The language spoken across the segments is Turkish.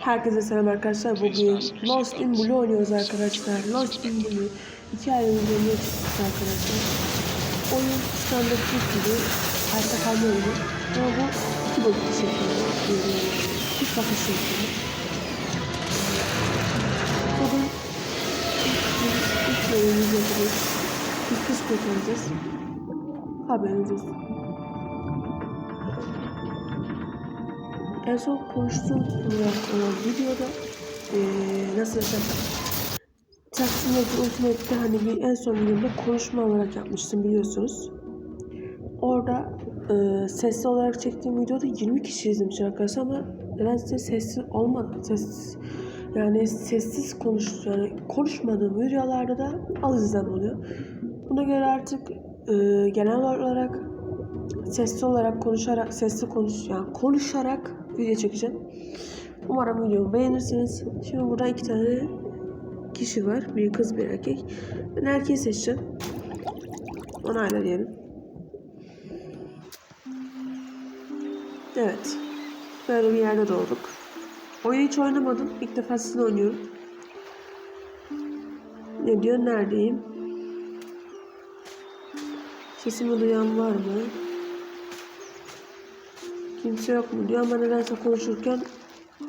Herkese selam arkadaşlar. Bugün Lost in Blue oynuyoruz arkadaşlar. Lost in Blue. İki ay önce ne çıktı arkadaşlar. Oyun standart bir gibi. Hayatta kalma oyunu. Ama bu iki boyutlu şeklinde. Yani bir bakış şeklinde. Bugün ilk, bölümümüzü yapacağız. Bir kız kurtaracağız. Haberiniz olsun. En son konuştuğum olan videoda eee nasıl desem Taksim Yolcu Ultimate'de hani en son videomda konuşma olarak yapmıştım biliyorsunuz. Orada eee sesli olarak çektiğim videoda 20 kişi izlemiş arkadaşlar ama nedense sessiz olmadı. Ses, yani sessiz konuş yani konuşmadığım videolarda da az izlenme oluyor. Buna göre artık eee, genel olarak sesli olarak konuşarak sesli konuş yani konuşarak video çekeceğim. Umarım videomu beğenirsiniz. Şimdi burada iki tane kişi var. Bir kız bir erkek. Ben erkeği seçeceğim. Onayla diyelim. Evet. Böyle bir yerde doğduk. Oyunu hiç oynamadım. İlk defa sizinle oynuyorum. Ne diyor? Neredeyim? Sesimi duyan var mı? Kimse yok mu diyor ama nedense konuşurken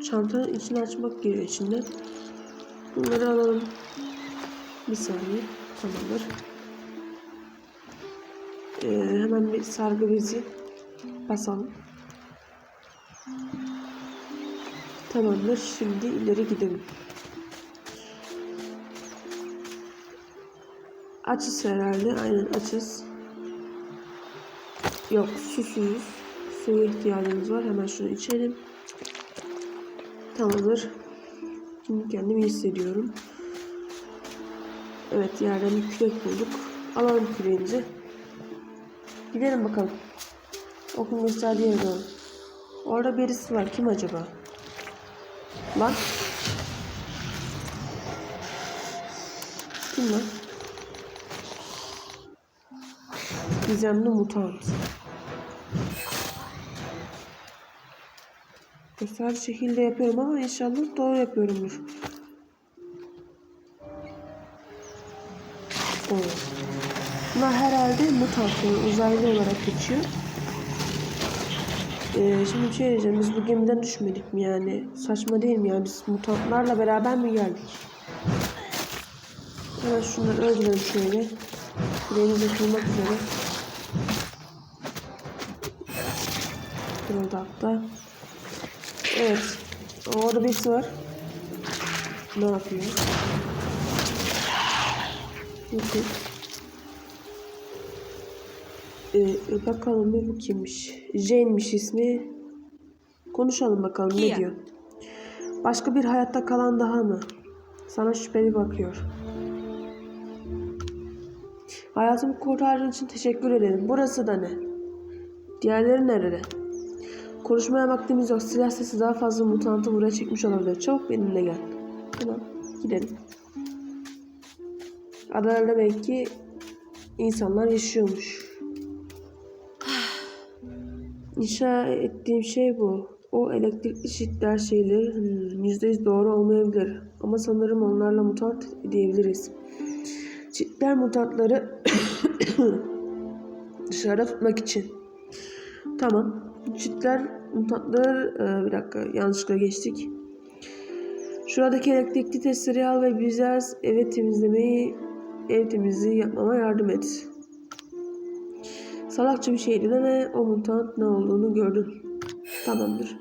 çantanın içini açmak geliyor içinde. Bunları alalım. Bir saniye. Tamamdır. Ee, hemen bir sargı bezi basalım. Tamamdır. Şimdi ileri gidelim. Açız herhalde. Aynen açız. Yok susuyuz. Suya ihtiyacımız var. Hemen şunu içelim. Tamamdır. Şimdi kendimi hissediyorum. Evet yerden bir kürek bulduk. Alalım küreğimizi. Gidelim bakalım. Okul gösterdiği yere doğru. Orada birisi var. Kim acaba? Lan. Kim lan? Gizemli mutant. Göster şekilde yapıyorum ama inşallah doğru yapıyorumdur. Oo. Bunlar herhalde mutant uzaylı olarak geçiyor. Ee, şimdi şey diyeceğim. Biz bu gemiden düşmedik mi yani? Saçma değil mi yani? Biz mutantlarla beraber mi geldik? Hemen şunları öldürelim şöyle. Yüreğimizi kırmak üzere. Kırıldı hatta. Evet. Orada birisi var. Ne yapıyor? Bakın. Ee, bakalım bir bu kimmiş? Jane'miş ismi. Konuşalım bakalım ne diyor. Başka bir hayatta kalan daha mı? Sana şüpheli bakıyor. Hayatımı kurtardığın için teşekkür ederim. Burası da ne? Diğerleri nerede? Konuşmaya vaktimiz yok. Silah sesi daha fazla mutantı buraya çekmiş olabilir. Çabuk benimle gel. Tamam. Gidelim. Adalarda belki insanlar yaşıyormuş. İnşa ettiğim şey bu. O elektrikli çitler şeyleri hmm, yüzde yüz doğru olmayabilir. Ama sanırım onlarla mutant diyebiliriz. Çitler mutantları dışarıda tutmak için. Tamam. Çitler mutantlar e, bir dakika yanlışlıkla geçtik. Şuradaki elektrikli testereyi al ve bize evi temizlemeyi ev temizliği yapmama yardım et. Salakça bir şeydi deme o mutant ne olduğunu gördün. Tamamdır.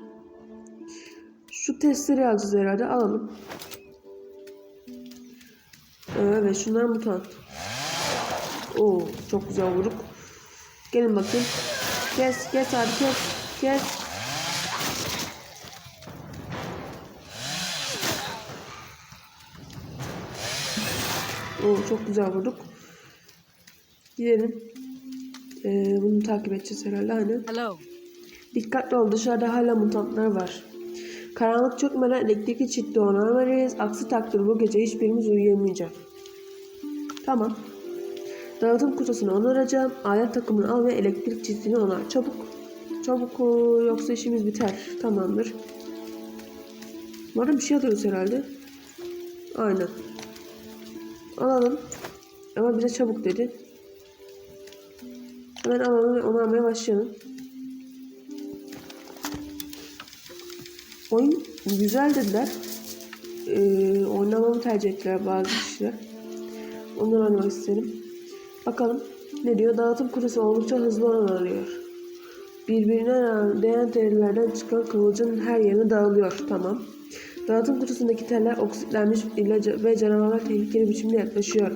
Şu testereyi alacağız herhalde alalım. Ee, Evet şunlar mutant. Oo çok güzel vuruk. Gelin bakayım. Kes kes abi kes. Kes. Oo çok güzel vurduk. Gidelim. Ee, bunu takip edeceğiz herhalde aynen. Hello. Dikkatli ol dışarıda hala mutantlar var. Karanlık çökmeden elektrikli çitle onarmalıyız. Aksi takdirde bu gece hiçbirimiz uyuyamayacak. Tamam. Dağıtım kutusunu onaracağım. Alet takımını al ve elektrik çiftini onar. Çabuk. Çabuk yoksa işimiz biter. Tamamdır. Arada bir şey alıyoruz herhalde. Aynen. Alalım. Ama bize çabuk dedi. Hemen alalım ve onu almaya başlayalım. Oyun güzel dediler. Ee, oynamamı tercih ettiler bazı kişiler. Ondan oynamak isterim. Bakalım ne diyor? Dağıtım kurası oldukça hızlı oynanıyor. Birbirine değen tellerden çıkan kıvılcım her yerine dağılıyor. Tamam. Dağıtım kutusundaki teller oksitlenmiş ilacı ve canavarlar tehlikeli biçimde yaklaşıyor.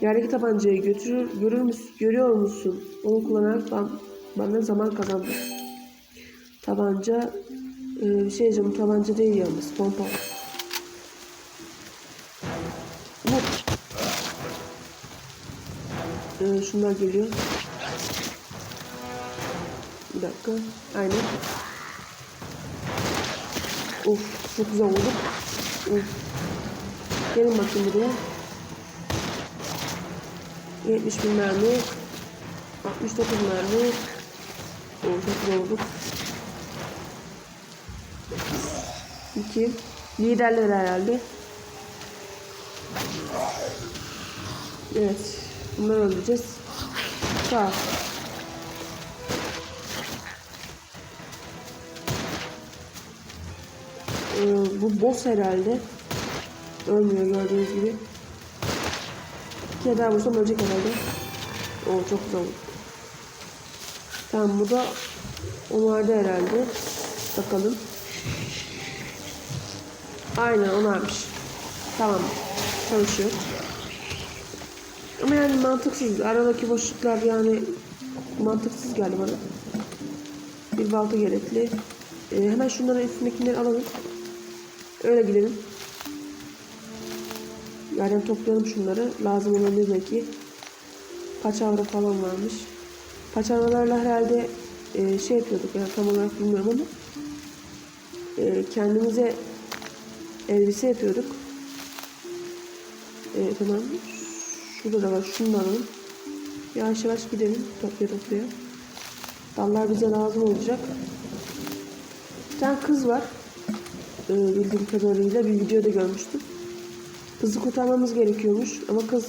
Yerdeki tabancayı götürür, görür müsün, görüyor musun? Onu kullanarak ben, bana zaman kazandı. Tabanca, e, bir şey diyeceğim, tabanca değil yalnız, pompa. Vur. E, şunlar geliyor. Bir dakika. Aynen. Of çok güzel oldu. Of. Gelin bakayım buraya. 71 mermi. 69 mermi. O çok güzel oldu. 2. Liderler herhalde. Evet. Bunları öldüreceğiz. Sağ. Ee, bu boss herhalde. Ölmüyor gördüğünüz gibi. Bir kere daha vursam ölecek herhalde. Oo çok güzel. Tamam bu da onlarda herhalde. Bakalım. Aynen onarmış. Tamam. Çalışıyor. Ama yani mantıksız. Aradaki boşluklar yani mantıksız geldi bana. Bir balta gerekli. Ee, hemen şunların üstündekileri alalım. Öyle gidelim. Yerden toplayalım şunları. Lazım olan ne belki. Paçavra falan varmış. Paçavralarla herhalde e, şey yapıyorduk yani tam olarak bilmiyorum ama e, kendimize elbise yapıyorduk. E, tamam. Şurada da var. Şunu da alalım. Yavaş yavaş gidelim. Toplaya toplaya. Dallar bize lazım olacak. Bir tane kız var. Ee, bildiğim kadarıyla bir videoda görmüştüm. Kızı kurtarmamız gerekiyormuş ama kız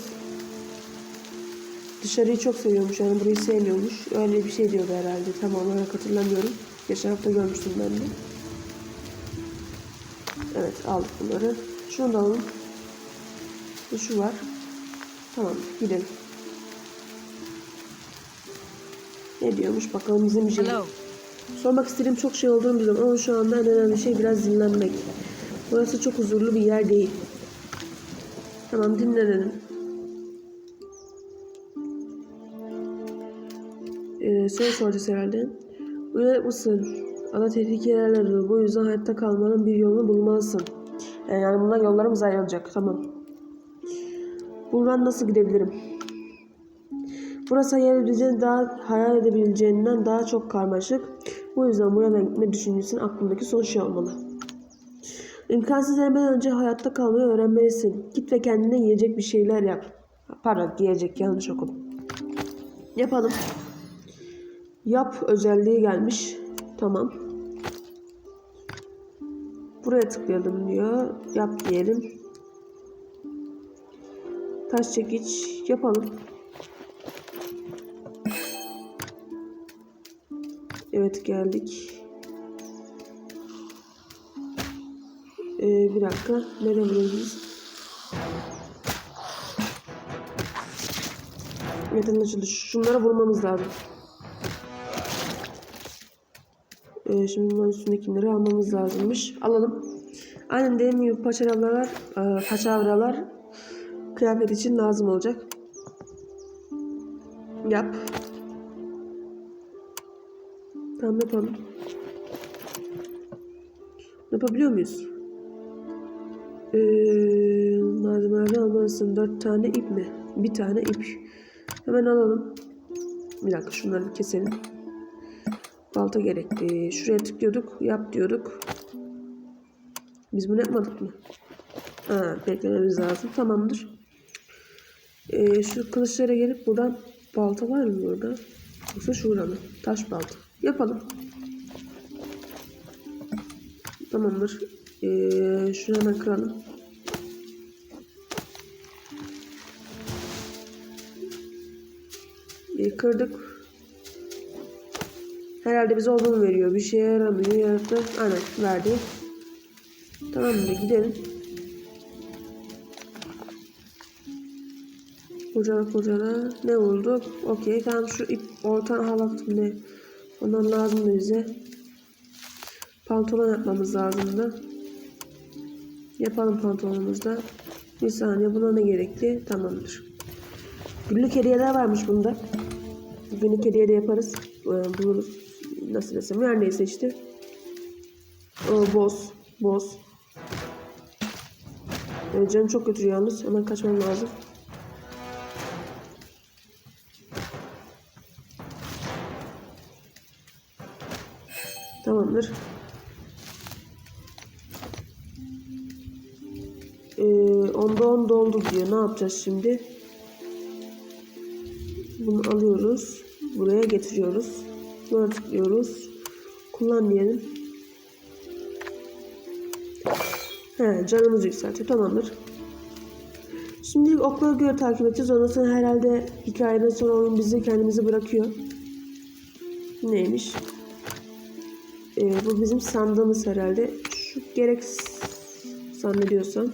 dışarıyı çok seviyormuş yani burayı sevmiyormuş. Öyle bir şey diyordu herhalde tam olarak hatırlamıyorum. Geçen hafta görmüştüm ben de. Evet aldık bunları. Şunu da alalım. Bir Şu var. Tamam gidelim. Ne diyormuş bakalım bizim şey. Hello. Sormak istediğim çok şey olduğunu biliyorum ama şu anda en önemli şey biraz dinlenmek. Burası çok huzurlu bir yer değil. Tamam dinlenelim. Ee, soru soracağız herhalde. Uyanık mısın? Ana tehlikelerle dolu. Bu yüzden hayatta kalmanın bir yolunu bulmalısın. Ee, yani bundan yollarımız ayrılacak. Tamam. Buradan nasıl gidebilirim? Burası hayal edebileceğin daha hayal edebileceğinden daha çok karmaşık. Bu yüzden buradan gitme düşüncesinin aklındaki son şey olmalı. İmkansız denemeden önce hayatta kalmayı öğrenmelisin. Git ve kendine yiyecek bir şeyler yap. Pardon yiyecek yanlış okudum. Yapalım. Yap özelliği gelmiş. Tamam. Buraya tıklayalım diyor. Yap diyelim. Taş çekiç yapalım. Evet geldik. Ee, bir dakika. Nereye vuruyoruz? Evet anlaşıldı. Şunlara vurmamız lazım. Ee, şimdi bunların üstündekileri almamız lazımmış. Alalım. Aynen dediğim gibi paçavralar, e, paçavralar kıyafet için lazım olacak. Yap. Tamam yapalım. Yapabiliyor muyuz? Ee, malzemelerden almalısın. Dört tane ip mi? Bir tane ip. Hemen alalım. Bir dakika şunları bir keselim. Balta gerekli. Şuraya tıklıyorduk. Yap diyorduk. Biz bunu yapmadık mı? Ha, beklememiz lazım. Tamamdır. Ee, şu kılıçlara gelip buradan balta var mı burada? Yoksa şurada mı? Taş balta. Yapalım. Tamamdır. Ee, şunu hemen kıralım. Ee, kırdık. Herhalde bize olduğunu veriyor. Bir şeye yaramıyor. Yarattı. Aynen verdi. Tamamdır gidelim. Kocala kocala. Ne oldu? Okey tamam şu ip orta halaktım ne? Ondan lazımdı bize. Pantolon yapmamız lazımdı. Yapalım pantolonumuzda. Bir saniye buna ne gerekli? Tamamdır. Günlük hediyeler varmış bunda. Günlük hediye de yaparız. Ee, buluruz. Nasıl desem her neyse işte. O boz. Boz. Ee, canım çok kötü yalnız. Hemen kaçmam lazım. Doldu diyor. Ne yapacağız şimdi? Bunu alıyoruz. Buraya getiriyoruz. Buna tıklıyoruz. Kullan diyelim. He, canımız yükseltiyor. Tamamdır. Şimdilik oklara göre takip edeceğiz. Ondan sonra herhalde hikayeden sonra oyun bizi kendimizi bırakıyor. Neymiş? Ee, bu bizim sandığımız herhalde. Şu gerek zannediyorsam.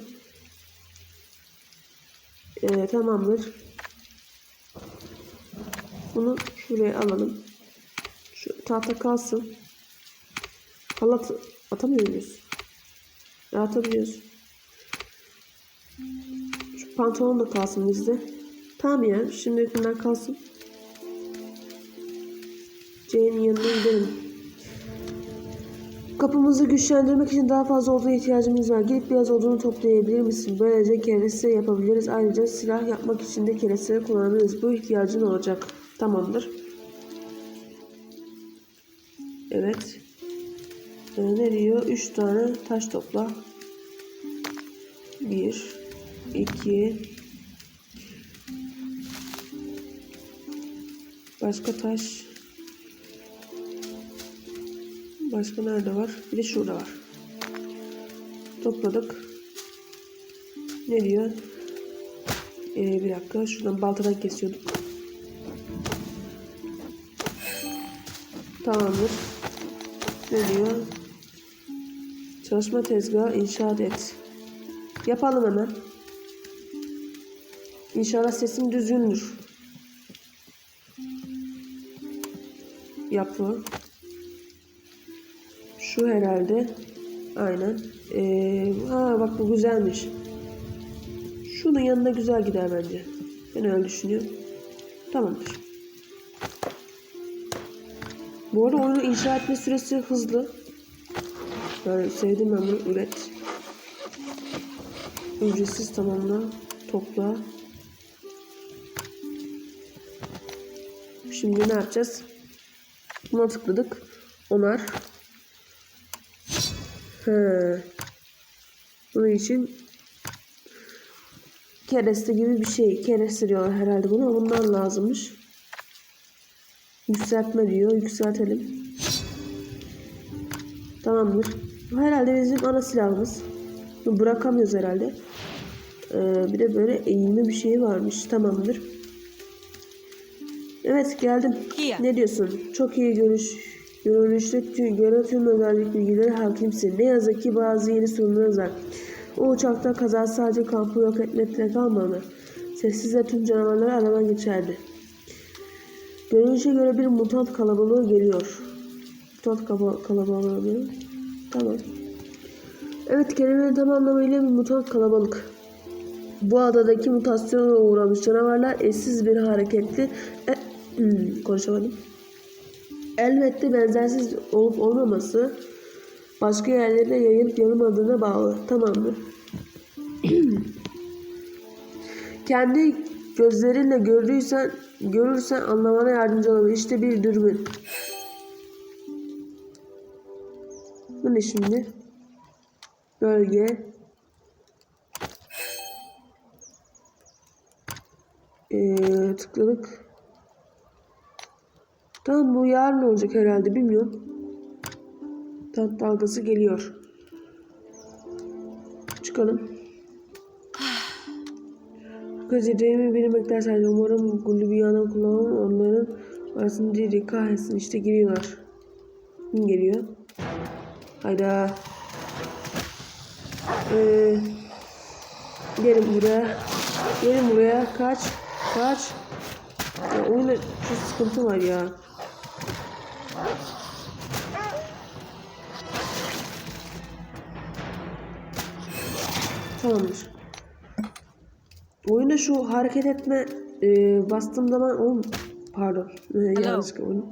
Ee, tamamdır. Bunu şuraya alalım. Şu tahta kalsın. Halat atamıyor muyuz? Ya atabiliyoruz. Şu pantolon da kalsın bizde. Tamam ya. Şimdi bunlar kalsın. Jane'in yanına gidelim. Kapımızı güçlendirmek için daha fazla oduna ihtiyacımız var. Gidip biraz odunu toplayabilir misin? Böylece kereste yapabiliriz. Ayrıca silah yapmak için de kereste kullanabiliriz. Bu ihtiyacın olacak. Tamamdır. Evet. Ee, ne diyor? 3 tane taş topla. 1 2 Başka taş Başka nerede var? Bir de şurada var. Topladık. Ne diyor? Ee, bir dakika. Şuradan baltadan kesiyorduk. Tamamdır. Ne diyor? Çalışma tezgahı inşaat et. Yapalım hemen. İnşallah sesim düzgündür. Yapı. Şu herhalde. Aynen. Ee, ha bak bu güzelmiş. Şunun yanına güzel gider bence. Ben öyle düşünüyorum. Tamamdır. Bu arada oyunu inşa etme süresi hızlı. Yani sevdim ben bunu. Üret. Ücretsiz tamamla. Topla. Şimdi ne yapacağız? Buna tıkladık. Onar. He. Bunun için kereste gibi bir şey. Kereste diyorlar herhalde bunu. Bundan lazımmış. Yükseltme diyor. Yükseltelim. Tamamdır. Bu herhalde bizim ana silahımız. Bunu bırakamıyoruz herhalde. Ee, bir de böyle eğilme bir şey varmış. Tamamdır. Evet geldim. Ne diyorsun? Çok iyi görüş görünüşlü göre tüm özellik bilgileri hakimsin. Ne yazık ki bazı yeni sorunlar var. O uçakta kaza sadece kampı yok etmekle kalmadı. Sessizce tüm canavarları aradan geçerdi. Görünüşe göre bir mutant kalabalığı geliyor. Mutant kalabalığı. Tamam. Evet kelimenin tam anlamıyla bir mutant kalabalık. Bu adadaki mutasyona uğramış canavarlar eşsiz bir hareketli e, hmm, konuşamadım. Elbette benzersiz olup olmaması başka yerlere yayılıp yanılmadığına bağlı. Tamam mı? Kendi gözlerinle gördüysen, görürsen anlamana yardımcı olabilir. İşte bir dürbün. Bu ne şimdi? Bölge. Ee, tıkladık. Tamam bu yarın olacak herhalde bilmiyorum. Tat dalgası geliyor. çıkalım. Gazetemi beni bekler sadece. Umarım Gullibiyan'ı kullanmam onların arasında değil. Kahretsin işte giriyorlar. Kim geliyor? Hayda. Ee, gelin buraya. Gelin buraya. Kaç. Kaç. Ya oyunda şu sıkıntı var ya. Tamamdır. Oyunda şu hareket etme e, bastığım zaman oğlum pardon e, yanlışlıkla oyun.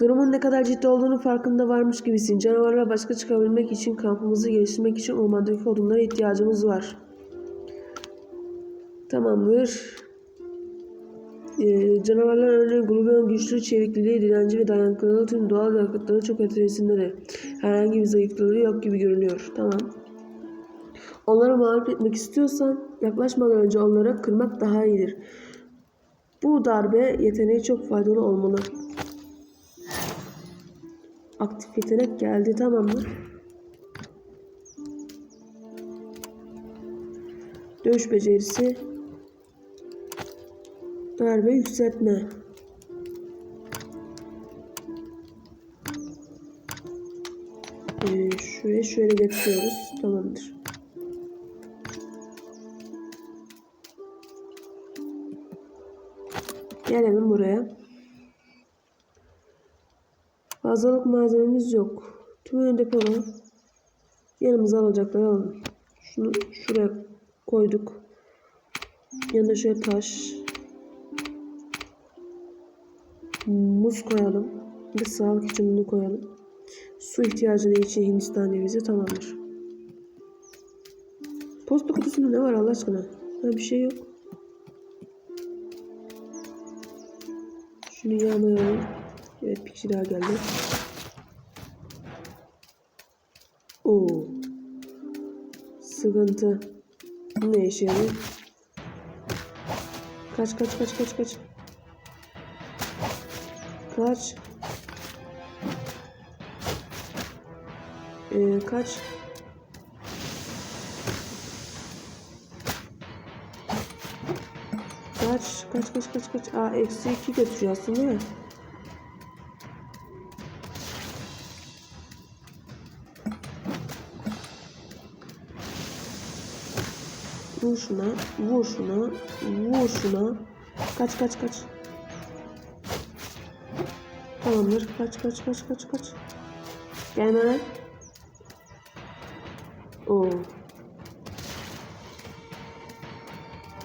Durumun ne kadar ciddi olduğunu farkında varmış gibisin. Canavarlara başka çıkabilmek için kampımızı geliştirmek için ormandaki odunlara ihtiyacımız var. Tamamdır. Ee, canavarlar örneğin grubun güçlü çevikliliği, direnci ve dayanıklılığı tüm doğal yakıtları çok ötesindedir. Herhangi bir zayıflığı yok gibi görünüyor. Tamam. Onları mağlup etmek istiyorsan yaklaşmadan önce onları kırmak daha iyidir. Bu darbe yeteneği çok faydalı olmalı. Aktif yetenek geldi tamam mı? Dövüş becerisi. Darbe yükseltme. Ee, şuraya şöyle getiriyoruz. Tamamdır. Gelelim buraya. Fazlalık malzememiz yok. Tümünü depolu. Yanımıza alacakları alalım. Şunu şuraya koyduk. Yanına şöyle taş. Muz koyalım. Bir sağlık için bunu koyalım. Su ihtiyacı ne için Hindistan cevizi tamamdır. Posta kutusunda ne var Allah aşkına? Ha, bir şey yok. Şunu yağmayalım. Evet bir kişi daha geldi. Oo. Sıkıntı. Bu ne işe yarıyor? Kaç kaç kaç kaç kaç. Kaç. Ee, kaç. Kaç kaç kaç kaç kaç. Aa eksi iki götürüyor aslında ya. Vur şuna, vur şuna, vur şuna. Kaç kaç kaç. Tamamdır. Kaç kaç kaç kaç kaç. Gelme lan. Oo.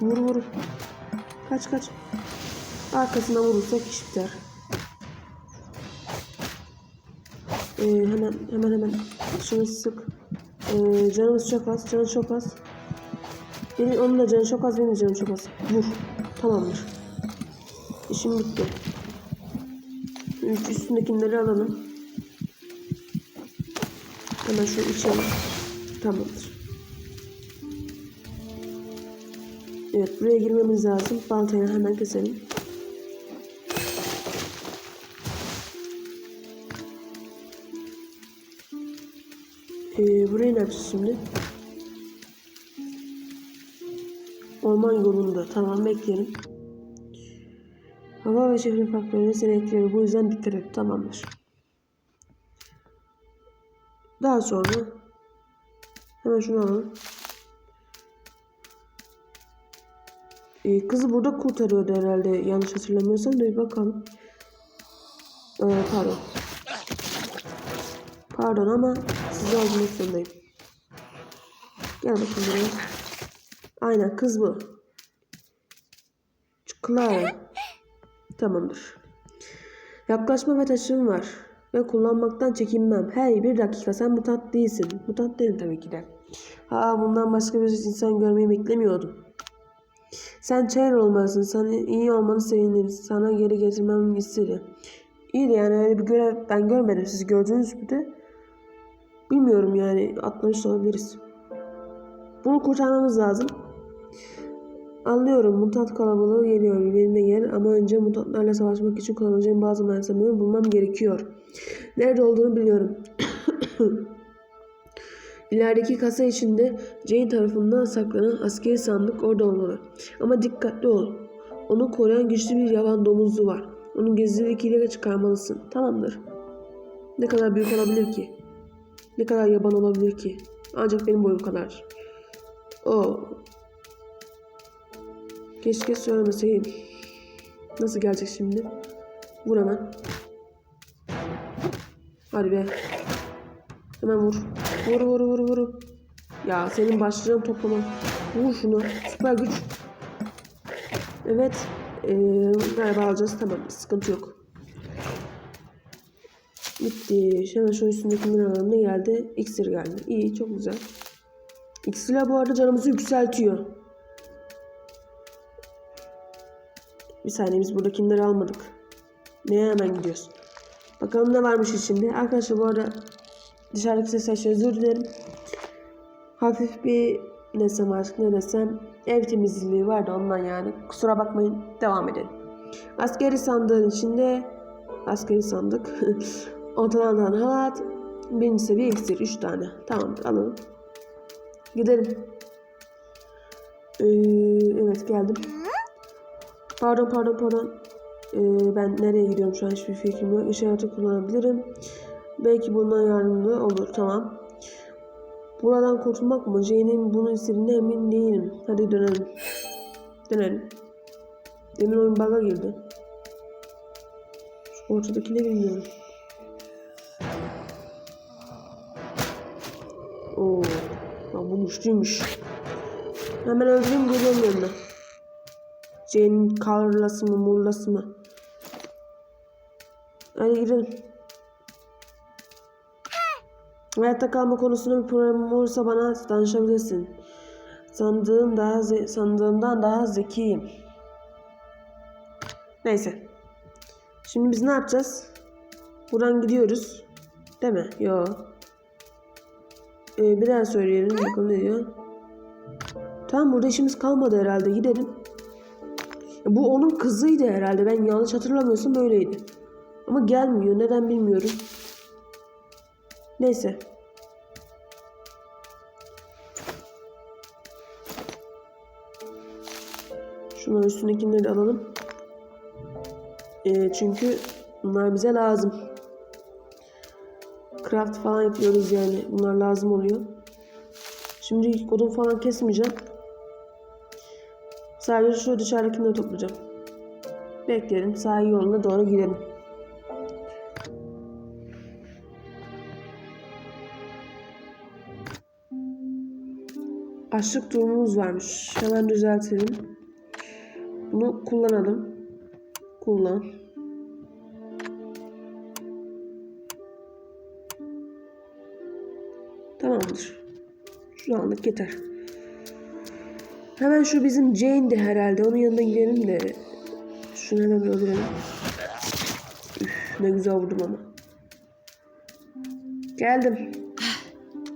Vur vur. Kaç kaç. Arkasına vurursak iş biter. Ee, hemen hemen hemen şunu sık. Ee, canımız çok az. Canı çok az. Benim onun da canı çok az, benim de canım çok az. Vur. Tamamdır. İşim bitti. Üç üstündekileri alalım. Hemen şöyle içelim. Tamamdır. Evet buraya girmemiz lazım. Baltayla hemen keselim. Ee, burayı ne yapacağız şimdi? Orman yolunda. Tamam bekleyelim. Hava ve çevre faktörleri seni etkiliyor. Bu yüzden dikkat et. Tamamdır. Daha sonra hemen şunu alalım. Ee, kızı burada kurtarıyordu herhalde. Yanlış hatırlamıyorsam da bir bakalım. Ee, pardon. Pardon ama sizi almak zorundayım. Gel bakayım buraya. Aynen kız bu. Clara. Tamamdır. Yaklaşma ve taşım var. Ve kullanmaktan çekinmem. Hey bir dakika sen mutant değilsin. Mutant değilim tabii ki de. Ha bundan başka bir insan görmeyi beklemiyordum. Sen Chair olmalısın. Sana iyi olmanı sevindim. Sana geri getirmem istedi. İyi yani öyle bir görev ben görmedim. Siz gördünüz mü de? Bilmiyorum yani atlamış olabiliriz. Bunu kurtarmamız lazım. Anlıyorum mutant kalabalığı geliyor benimle gel ama önce mutantlarla savaşmak için kullanacağım bazı malzemeleri bulmam gerekiyor. Nerede olduğunu biliyorum. İlerideki kasa içinde Jane tarafından saklanan askeri sandık orada olmalı. Ama dikkatli ol. Onu koruyan güçlü bir yaban domuzu var. Onu gizlilikle çıkarmalısın. Tamamdır. Ne kadar büyük olabilir ki? Ne kadar yaban olabilir ki? Ancak benim boyum kadar. O. Keşke söylemeseydim. Nasıl gelecek şimdi? Vur hemen. Hadi be. Hemen vur. Vur vur vur vur. Ya senin başlayacağın toplaman. Vur şunu. Süper güç. Evet. Ee, galiba alacağız. Tamam. Sıkıntı yok. Bitti. Hemen şu üstündeki alalım. Ne geldi? İksir geldi. İyi. Çok güzel. İksirler bu arada canımızı yükseltiyor. Bir saniye biz buradakileri almadık. Neye hemen gidiyoruz? Bakalım ne varmış içinde. Arkadaşlar bu arada dışarıdaki sesler için özür dilerim. Hafif bir ne desem artık ne desem ev temizliği vardı ondan yani. Kusura bakmayın devam edelim. Askeri sandığın içinde askeri sandık. Ortalardan halat. Birinci seviye iksir. Üç tane. Tamamdır alalım. Gidelim. Ee, evet geldim. Pardon pardon pardon. Ee, ben nereye gidiyorum şu an hiçbir fikrim yok. İşareti kullanabilirim. Belki bundan yardımcı olur. Tamam. Buradan kurtulmak mı? Jane'in bunu istediğine emin değilim. Hadi dönelim. Dönelim. Demin oyun bug'a girdi. Şu ortadaki ne bilmiyorum. Oo, ya bu güçlüymüş. Hemen öldüreyim geliyorum yanına. Jane'in karlası mı murlası mı? Hadi gidelim. Hayatta kalma konusunda bir problemin olursa bana danışabilirsin. Sandığım daha sandığımdan daha zekiyim. Neyse. Şimdi biz ne yapacağız? Buradan gidiyoruz. Değil mi? Yo. Ee, bir daha söyleyelim. Bakalım ne diyor. Tamam burada işimiz kalmadı herhalde. Gidelim. Bu onun kızıydı herhalde. Ben yanlış hatırlamıyorsam öyleydi. Ama gelmiyor. Neden bilmiyorum. Neyse. Şunların üstündekileri de alalım. Ee, çünkü bunlar bize lazım. Craft falan yapıyoruz yani. Bunlar lazım oluyor. Şimdi odun falan kesmeyeceğim. Sadece şu dışarıdakileri toplayacağım. Bekleyelim. Sahil yoluna doğru gidelim. Açlık durumumuz varmış. Hemen düzeltelim. Bunu kullanalım. Kullan. Tamamdır. Şu anlık yeter. Hemen şu bizim Jane'di herhalde. Onun yanına gidelim de. Şunu hemen öldürelim. Üf, ne güzel vurdum ama. Geldim.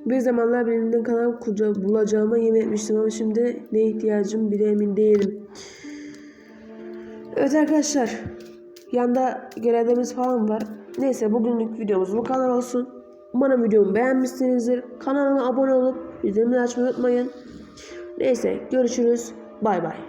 Bir zamanlar benimden kanal kuca bulacağıma yemin etmiştim ama şimdi ne ihtiyacım bile emin değilim. Evet arkadaşlar. Yanda görevlerimiz falan var. Neyse bugünlük videomuz bu kadar olsun. Umarım videomu beğenmişsinizdir. Kanalıma abone olup bildirimleri açmayı unutmayın. Neyse görüşürüz. Bay bay.